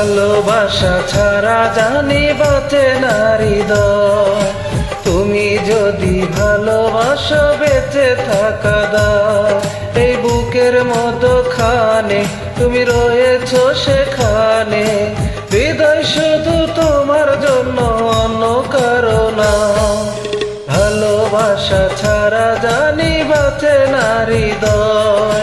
ভালোবাসা ছাড়া জানি বাঁচে নারী তুমি যদি ভালোবাসো, বেঁচে থাকা দাও। এই বুকের মতো খানে তুমি রয়েছ সেখানে। হৃদয় শুধু তোমার জন্য, অন্য কারণ ভালোবাসা ছাড়া জানি বাঁচে নারী দয়।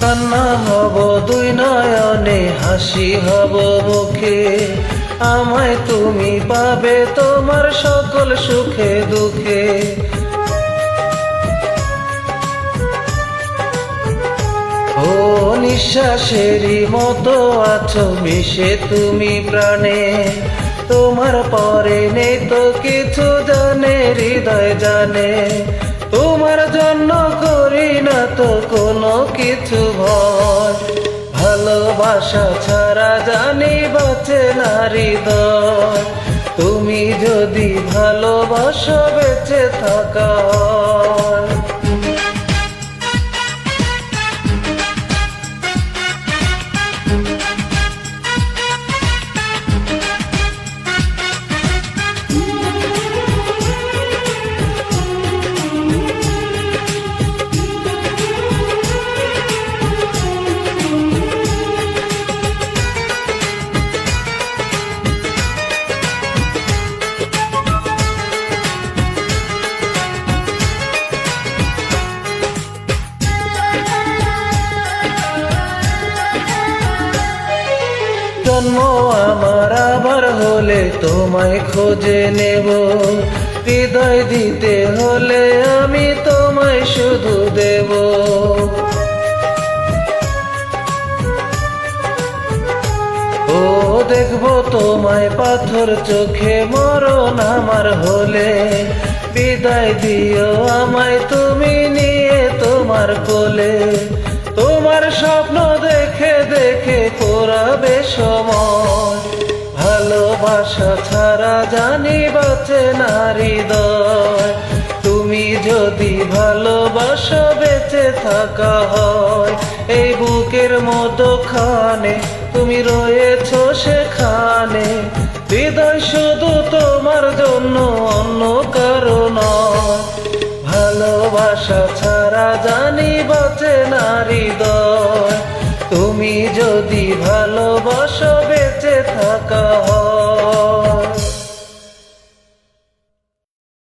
কান্না হব, দুই নয়নে হাসি হব মুখে আমায় তুমি পাবে তোমার সকল সুখে দুঃখে। ও নিঃশ্বাসেরই মতো আছো মিশে তুমি প্রাণে। তোমার পরে নেই তো কিছু জানে, হৃদয় জানে। তোমার জন্য কোনো কিছু ভয় ভালোবাসা ছাড়া জানি বাঁচে নারী তুমি যদি ভালোবাসো বেঁচে থাকা জন্ম আমার আবার হলে তোমায় খোঁজে নেব। হৃদয় দিতে হলে আমি তোমায় শুধু দেব। ও দেখব তোমায় পাথর চোখে মরণ আমার হলে। বিদায় দিও আমায় তুমি নিয়ে তোমার কোলে। তোমার স্বপ্ন ভালোবাসা ছাড়া জানি বাঁচে নারী দয় তুমি যদি ভালোবাসো বেঁচে থাকা হয়, এই বুকের মতো খানে তুমি রয়েছ সেখানে। হৃদয় শুধু তোমার জন্য অন্য কারণ ভালোবাসা ছাড়া জানি বাঁচে নারী দয় তুমি যদি